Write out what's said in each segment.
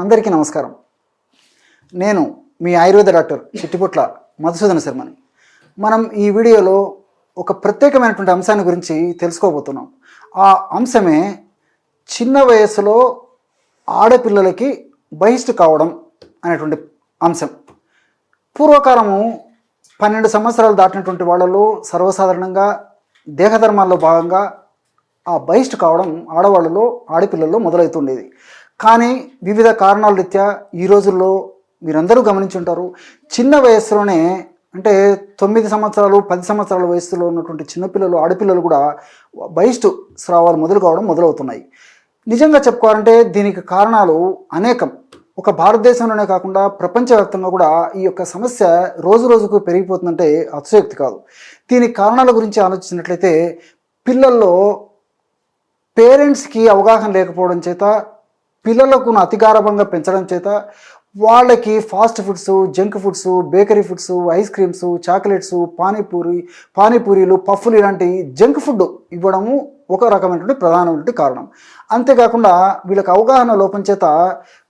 అందరికీ నమస్కారం. నేను మీ ఆయుర్వేద డాక్టర్ చిట్టిపుట్ల మధుసూదన శర్మని. మనం ఈ వీడియోలో ఒక ప్రత్యేకమైనటువంటి అంశాన్ని గురించి తెలుసుకోబోతున్నాం. ఆ అంశమే చిన్న వయసులో ఆడపిల్లలకి బహిష్టు కావడం అనేటువంటి అంశం. పూర్వకాలము పన్నెండు సంవత్సరాలు దాటినటువంటి వాళ్ళలో సర్వసాధారణంగా దేహధర్మాల్లో భాగంగా ఆ బహిష్టు కావడం ఆడవాళ్ళలో ఆడపిల్లల్లో మొదలవుతుండేది. కానీ వివిధ కారణాల రీత్యా ఈ రోజుల్లో మీరందరూ గమనించుంటారు చిన్న వయస్సులోనే అంటే తొమ్మిది సంవత్సరాలు పది సంవత్సరాల వయసులో ఉన్నటువంటి చిన్నపిల్లలు ఆడపిల్లలు కూడా బహిష్టు స్రావాలు మొదలు కావడం మొదలవుతున్నాయి. నిజంగా చెప్పుకోవాలంటే దీనికి కారణాలు అనేకం. ఒక భారతదేశంలోనే కాకుండా ప్రపంచవ్యాప్తంగా కూడా ఈ యొక్క సమస్య రోజు రోజుకు పెరిగిపోతుందంటే అతిశయోక్తి కాదు. దీని కారణాల గురించి ఆలోచించినట్లయితే పిల్లల్లో పేరెంట్స్కి అవగాహన లేకపోవడం చేత పిల్లలకు అతిగారభంగా పెంచడం చేత వాళ్ళకి fast foods junk foods bakery foods ice creams chocolates panipuri పానీపూరీలు పఫ్ఫులు ఇలాంటి జంక్ ఫుడ్ ఇవ్వడము ఒక రకమైనటువంటి ప్రధానమైనటువంటి కారణం. అంతేకాకుండా వీళ్ళకి అవగాహన లోపం చేత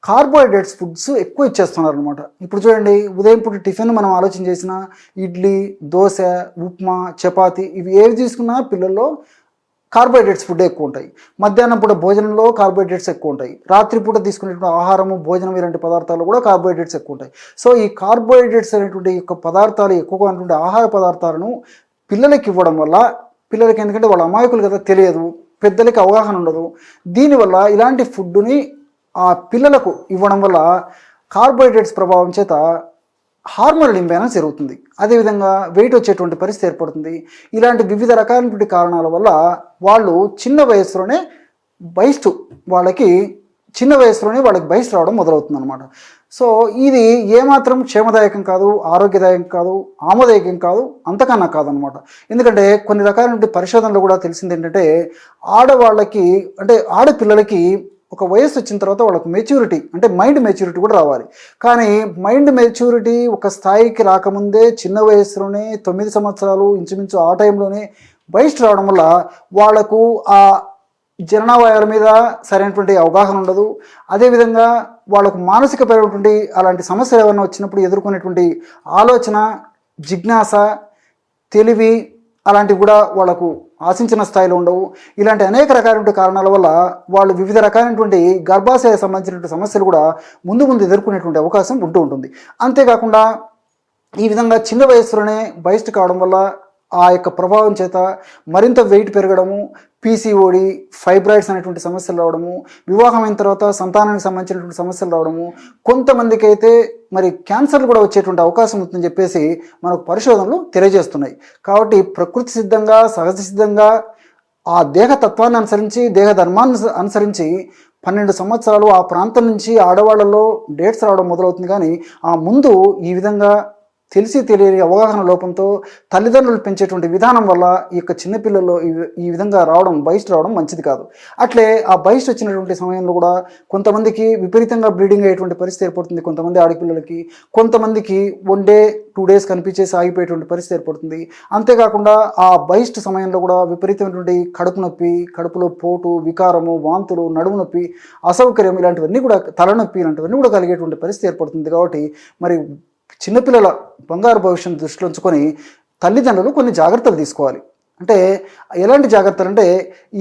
కార్బోహైడ్రేట్స్ ఫుడ్స్ ఎక్కువ ఇచ్చేస్తున్నారు అనమాట ఇప్పుడు చూడండి ఉదయం పూట టిఫిన్ మనం ఆలోచన చేసిన ఇడ్లీ దోశ ఉప్మా చపాతి ఇవి ఏవి తీసుకున్నా పిల్లల్లో కార్బోహైడ్రేట్స్ ఫుడ్ ఎక్కువ ఉంటాయి. మధ్యాహ్నం పూట భోజనంలో కార్బోహైడ్రేట్స్ ఎక్కువ ఉంటాయి. రాత్రిపూట తీసుకునేటువంటి ఆహారము భోజనం ఇలాంటి పదార్థాలు కూడా కార్బోహైడ్రేట్స్ ఎక్కువ ఉంటాయి. సో ఈ కార్బోహైడ్రేట్స్ అనేటువంటి యొక్క పదార్థాలు ఎక్కువగా ఉన్నటువంటి ఆహార పదార్థాలను పిల్లలకి ఇవ్వడం వల్ల పిల్లలకి ఎందుకంటే వాళ్ళ అమాయకులు కదా తెలియదు. పెద్దలకి అవగాహన ఉండదు. దీనివల్ల ఇలాంటి ఫుడ్ని ఆ పిల్లలకు ఇవ్వడం వల్ల కార్బోహైడ్రేట్స్ ప్రభావం చేత హార్మోనల్ ఇంబ్యాలెన్స్ జరుగుతుంది. అదేవిధంగా వెయిట్ వచ్చేటువంటి పరిస్థితి ఏర్పడుతుంది. ఇలాంటి వివిధ రకాలైనటువంటి కారణాల వల్ల వాళ్ళు చిన్న వయసులోనే బయస్టు వాళ్ళకి చిన్న వయసులోనే వాళ్ళకి బయసు రావడం మొదలవుతుంది అనమాట సో ఇది ఏమాత్రం క్షేమదాయకం కాదు ఆరోగ్యదాయకం కాదు ఆమోదాయకం కాదు అంతకన్నా కాదనమాట ఎందుకంటే కొన్ని రకాలైన పరిశోధనలు కూడా తెలిసింది ఏంటంటే ఆడవాళ్ళకి అంటే ఆడపిల్లలకి ఒక వయసు వచ్చిన తర్వాత వాళ్ళకు మెచ్యూరిటీ అంటే మైండ్ మెచ్యూరిటీ కూడా రావాలి. కానీ మైండ్ మెచ్యూరిటీ ఒక స్థాయికి రాకముందే చిన్న వయసులోనే తొమ్మిది సంవత్సరాలు ఇంచుమించు ఆ టైంలోనే బహిష్టు రావడం వల్ల వాళ్ళకు ఆ జననావాయాల మీద సరైనటువంటి అవగాహన ఉండదు. అదేవిధంగా వాళ్ళకు మానసికపరమైనటువంటి అలాంటి సమస్యలు ఏమైనా వచ్చినప్పుడు ఎదుర్కొనేటువంటి ఆలోచన జిజ్ఞాస తెలివి అలాంటివి కూడా వాళ్ళకు ఆశించిన స్థాయిలో ఉండవు. ఇలాంటి అనేక రకాలైనటువంటి కారణాల వల్ల వాళ్ళు వివిధ రకాలైనటువంటి గర్భాశయ సంబంధించినటువంటి సమస్యలు కూడా ముందు ముందు ఎదుర్కొనేటువంటి అవకాశం ఉంటూ ఉంటుంది. అంతేకాకుండా ఈ విధంగా చిన్న వయసులోనే బహిష్టు కావడం వల్ల ఆ యొక్క ప్రభావం చేత మరింత వెయిట్ పెరగడము పీసీఓడి ఫైబ్రాయిడ్స్ అనేటువంటి సమస్యలు రావడము వివాహం అయిన తర్వాత సంతానానికి సంబంధించినటువంటి సమస్యలు రావడము కొంతమందికి అయితే మరి క్యాన్సర్లు కూడా వచ్చేటువంటి అవకాశం ఉందని చెప్పేసి మనకు పరిశోధనలు తెలియజేస్తున్నాయి. కాబట్టి ప్రకృతి సిద్ధంగా సహజ సిద్ధంగా ఆ దేహ తత్వాన్ని అనుసరించి దేహ ధర్మాన్ని అనుసరించి పన్నెండు సంవత్సరాలు ఆ ప్రాంతం నుంచి ఆడవాళ్ళలో డేట్స్ రావడం మొదలవుతుంది. కానీ ఆ ముందు ఈ విధంగా తెలిసి తెలియని అవగాహన లోపంతో తల్లిదండ్రులు పెంచేటువంటి విధానం వల్ల ఈ యొక్క చిన్నపిల్లల్లో ఈ- విధంగా రావడం బయస్ట్ రావడం మంచిది కాదు. అట్లే ఆ బయస్ట్ వచ్చినటువంటి సమయంలో కూడా కొంతమందికి విపరీతంగా బ్లీడింగ్ అయ్యేటువంటి పరిస్థితి ఏర్పడుతుంది. కొంతమంది ఆడపిల్లలకి కొంతమందికి వన్ డే టూ డేస్ కనిపించేసి ఆగిపోయేటువంటి పరిస్థితి ఏర్పడుతుంది. అంతేకాకుండా ఆ బయస్ట్ సమయంలో కూడా విపరీతమైనటువంటి కడుపు నొప్పి కడుపులో పోటు వికారము వాంతులు నడుము నొప్పి అసౌకర్యం ఇలాంటివన్నీ కూడా తలనొప్పి ఇలాంటివన్నీ కూడా కలిగేటువంటి పరిస్థితి ఏర్పడుతుంది కాబట్టి మరి చిన్నపిల్లల బంగారు భవిష్యత్తు దృష్టిలో ఉంచుకొని తల్లిదండ్రులు కొన్ని జాగ్రత్తలు తీసుకోవాలి. అంటే ఎలాంటి జాగ్రత్తలు అంటే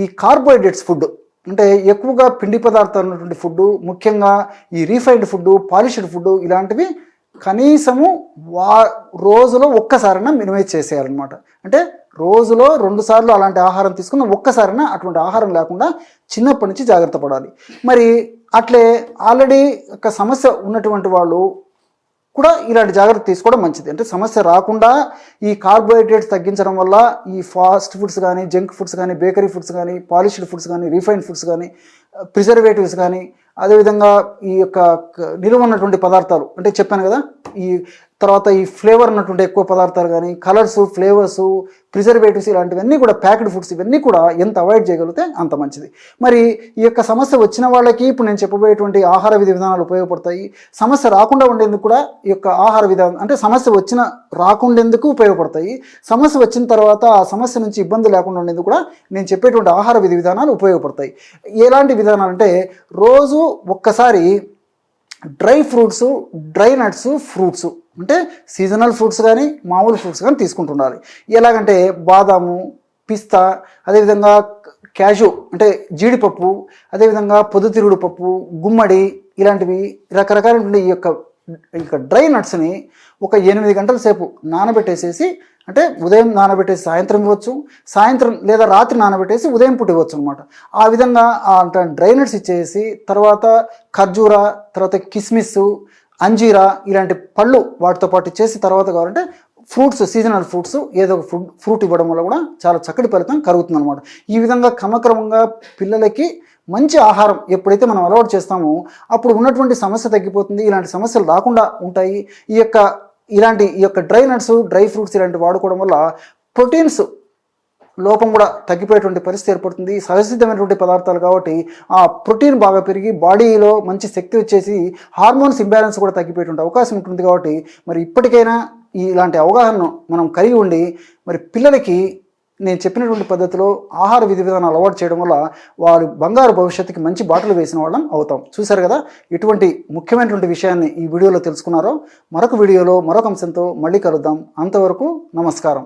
ఈ కార్బోహైడ్రేట్స్ ఫుడ్. అంటే ఎక్కువగా పిండి పదార్థాలు ఉన్నటువంటి ఫుడ్ ముఖ్యంగా ఈ రీఫైన్డ్ ఫుడ్ పాలిష్డ్ ఫుడ్ ఇలాంటివి కనీసము వా రోజులో ఒక్కసారైనా మినిమైజ్ చేసేయాలన్నమాట. అంటే రోజులో రెండు సార్లు అలాంటి ఆహారం తీసుకున్న ఒక్కసారైనా అటువంటి ఆహారం లేకుండా చిన్నప్పటి నుంచి జాగ్రత్త పడాలి. మరి అట్లే ఆల్రెడీ ఒక సమస్య ఉన్నటువంటి వాళ్ళు కూడా ఇలాంటి జాగ్రత్త తీసుకోవడం మంచిది. అంటే సమస్య రాకుండా ఈ కార్బోహైడ్రేట్స్ తగ్గించడం వల్ల ఈ ఫాస్ట్ ఫుడ్స్ కానీ జంక్ ఫుడ్స్ కానీ బేకరీ ఫుడ్స్ కానీ పాలిష్డ్ ఫుడ్స్ కానీ రిఫైన్డ్ ఫుడ్స్ కానీ ప్రిజర్వేటివ్స్ కానీ అదేవిధంగా ఈ యొక్క నిలువ ఉన్నటువంటి పదార్థాలు అంటే చెప్పాను కదా ఈ తర్వాత ఈ ఫ్లేవర్ ఉన్నటువంటి ఎక్కువ పదార్థాలు కానీ కలర్స్ ఫ్లేవర్స్ ప్రిజర్వేటివ్స్ ఇలాంటివన్నీ కూడా ప్యాక్డ్ ఫుడ్స్ ఇవన్నీ కూడా ఎంత అవాయిడ్ చేయగలిగితే అంత మంచిది. మరి ఈ యొక్క సమస్య వచ్చిన వాళ్ళకి ఇప్పుడు నేను చెప్పబోయేటువంటి ఆహార విధి విధానాలు ఉపయోగపడతాయి. సమస్య రాకుండా ఉండేందుకు కూడా ఈ యొక్క ఆహార విధానం అంటే సమస్య వచ్చిన రాకుండేందుకు ఉపయోగపడతాయి. సమస్య వచ్చిన తర్వాత ఆ సమస్య నుంచి ఇబ్బంది లేకుండా ఉండేందుకు కూడా నేను చెప్పేటువంటి ఆహార విధి విధానాలు ఉపయోగపడతాయి. ఎలాంటి విధానాలు అంటే రోజు ఒక్కసారి dry fruits dry nuts fruits అంటే సీజనల్ ఫ్రూట్స్ కానీ మామూలు ఫ్రూట్స్ కానీ తీసుకుంటుండాలి. ఎలాగంటే బాదాము పిస్తా అదేవిధంగా క్యాషు అంటే జీడిపప్పు అదేవిధంగా పొద్దుతిరుగుడు పప్పు గుమ్మడి ఇలాంటివి రకరకాలైనటువంటి ఈ యొక్క ఇక డ్రై నట్స్ని ఒక ఎనిమిది గంటల సేపు నానబెట్టేసేసి అంటే ఉదయం నానబెట్టేసి సాయంత్రం ఇవ్వచ్చు సాయంత్రం లేదా రాత్రి నానబెట్టేసి ఉదయం పూట ఇవ్వచ్చు అనమాట ఆ విధంగా అంటే డ్రై ఇచ్చేసి తర్వాత ఖర్జూర తర్వాత కిస్మిస్ అంజీరా ఇలాంటి పళ్ళు వాటితో పాటు ఇచ్చేసి తర్వాత కావాలంటే ఫ్రూట్స్ సీజనల్ ఫ్రూట్స్ ఏదో ఒక ఫ్రూట్ ఫ్రూట్ ఇవ్వడం వల్ల కూడా చాలా చక్కటి ఫలితం కలుగుతుంది అనమాట ఈ విధంగా క్రమక్రమంగా పిల్లలకి మంచి ఆహారం ఎప్పుడైతే మనం అలవాటు చేస్తామో అప్పుడు ఉన్నటువంటి సమస్య తగ్గిపోతుంది ఇలాంటి సమస్యలు రాకుండా ఉంటాయి. ఈ యొక్క ఇలాంటి ఈ యొక్క డ్రై నట్స్ డ్రై ఫ్రూట్స్ ఇలాంటివి వాడుకోవడం వల్ల ప్రోటీన్స్ లోపం కూడా తగ్గిపోయేటువంటి పరిస్థితి ఏర్పడుతుంది. సహజసిద్ధమైనటువంటి పదార్థాలు కాబట్టి ఆ ప్రోటీన్ బాగా పెరిగి బాడీలో మంచి శక్తి వచ్చేసి హార్మోన్స్ ఇంబ్యాలెన్స్ కూడా తగ్గిపోయేటువంటి అవకాశం ఉంటుంది కాబట్టి మరి ఇప్పటికైనా ఈ ఇలాంటి అవగాహనను మనం కలిగి ఉండి మరి పిల్లలకి నేను చెప్పినటువంటి పద్ధతిలో ఆహార విధి విధానాలు అలవాటు చేయడం వల్ల వారు బంగారు భవిష్యత్తుకి మంచి బాటలు వేసిన వాళ్ళం అవుతాం. చూశారు కదా ఇటువంటి ముఖ్యమైనటువంటి విషయాన్ని ఈ వీడియోలో తెలుసుకున్నారో. మరొక వీడియోలో మరొక అంశంతో మళ్ళీ కలుద్దాం. అంతవరకు నమస్కారం.